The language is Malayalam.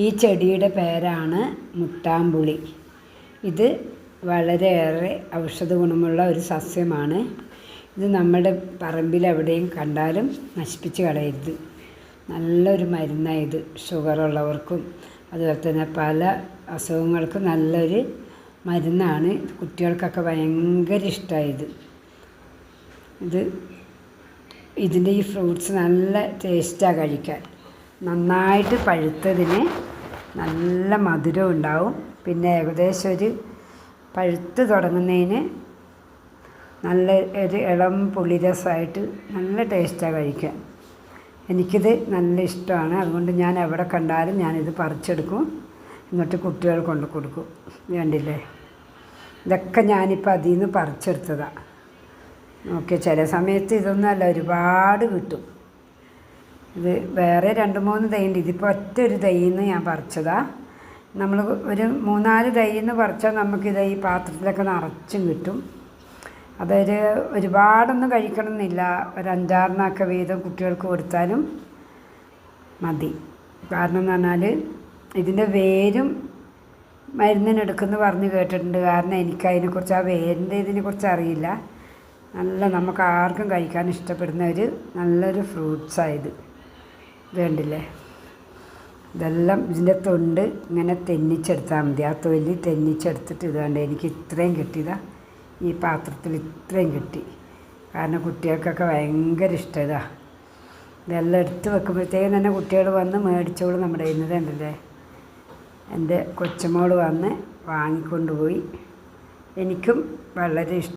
ഈ ചെടിയുടെ പേരാണ് മുട്ടാമ്പുളി. ഇത് വളരെയേറെ ഔഷധ ഗുണമുള്ള ഒരു സസ്യമാണ്. ഇത് നമ്മുടെ പറമ്പിൽ എവിടെയും കണ്ടാലും നശിപ്പിച്ച് കളയരുത്. നല്ലൊരു മരുന്നാണ് ഇത് ഷുഗറുള്ളവർക്കും അതുപോലെ തന്നെ പല അസുഖങ്ങൾക്കും നല്ലൊരു മരുന്നാണ്. കുട്ടികൾക്കൊക്കെ ഭയങ്കര ഇഷ്ടമായത് ഇത്. ഇതിന്റെ ഈ ഫ്രൂട്ട്സ് നല്ല ടേസ്റ്റാണ് കഴിക്കാൻ. നന്നായിട്ട് പഴുത്തതിന് നല്ല മധുരം ഉണ്ടാവും. പിന്നെ ഏകദേശം ഒരു പഴുത്ത് തുടങ്ങുന്നതിന് നല്ല ഒരു ഇളം പുളിരസമായിട്ട് നല്ല ടേസ്റ്റാണ് കഴിക്കാൻ എനിക്കിത് നല്ല ഇഷ്ടമാണ്. അതുകൊണ്ട് ഞാൻ എവിടെ കണ്ടാലും ഞാനിത് പറിച്ചെടുക്കും. എന്നിട്ട് കുട്ടികൾ കൊണ്ട് കൊടുക്കും. വേണ്ടില്ലേ ഇതൊക്കെ ഞാനിപ്പോൾ അതിൽ നിന്ന് പറിച്ചെടുത്തതാണ് ഓക്കെ ചില സമയത്ത് ഇതൊന്നുമല്ല ഒരുപാട് കിട്ടും. ഇത് വേറെ രണ്ട് മൂന്ന് തൈയുണ്ട്. ഇതിപ്പോൾ ഒറ്റ ഒരു തൈന്ന് ഞാൻ പറിച്ചതാണ് നമ്മൾ ഒരു മൂന്നാൽ തൈന്ന് പറിച്ചാൽ നമുക്കിത് ഈ പാത്രത്തിലൊക്കെ നിറച്ചും കിട്ടും. അതൊരു ഒരുപാടൊന്നും കഴിക്കണമെന്നില്ല. ഒരു അഞ്ചാറിനൊക്കെ വീതം കുട്ടികൾക്ക് കൊടുത്താലും മതി. കാരണം എന്ന് പറഞ്ഞാൽ ഇതിന്റെ വേരും മരുന്നിനെടുക്കുമെന്ന് പറഞ്ഞ് കേട്ടിട്ടുണ്ട്. കാരണം എനിക്ക് അതിനെക്കുറിച്ച് ആ വേരിന്റെ ഇതിനെക്കുറിച്ച് അറിയില്ല. നല്ല നമുക്ക് ആർക്കും കഴിക്കാൻ ഇഷ്ടപ്പെടുന്ന ഒരു നല്ലൊരു ഫ്രൂട്ട്സായത് ഇത് കണ്ടില്ലേ ഇതെല്ലാം ഇതിന്റെ തൊണ്ട് ഇങ്ങനെ തെന്നിച്ചെടുത്താൽ മതി. ആ തൊലി തെന്നിച്ചെടുത്തിട്ട് ഇത് കണ്ട് എനിക്ക് ഇത്രയും കിട്ടിയതാ. ഈ പാത്രത്തിൽ ഇത്രയും കിട്ടി. കാരണം കുട്ടികൾക്കൊക്കെ ഭയങ്കര ഇഷ്ടം ഇതാ. ഇതെല്ലാം എടുത്ത് വെക്കുമ്പോഴത്തേക്കും തന്നെ കുട്ടികൾ വന്ന് മേടിച്ചോളും നമ്മുടെ ഇന്നത് ഉണ്ടല്ലേ എന്റെ കൊച്ചുമോൾ വന്ന് വാങ്ങിക്കൊണ്ടുപോയി എനിക്കും വളരെ ഇഷ്ടം.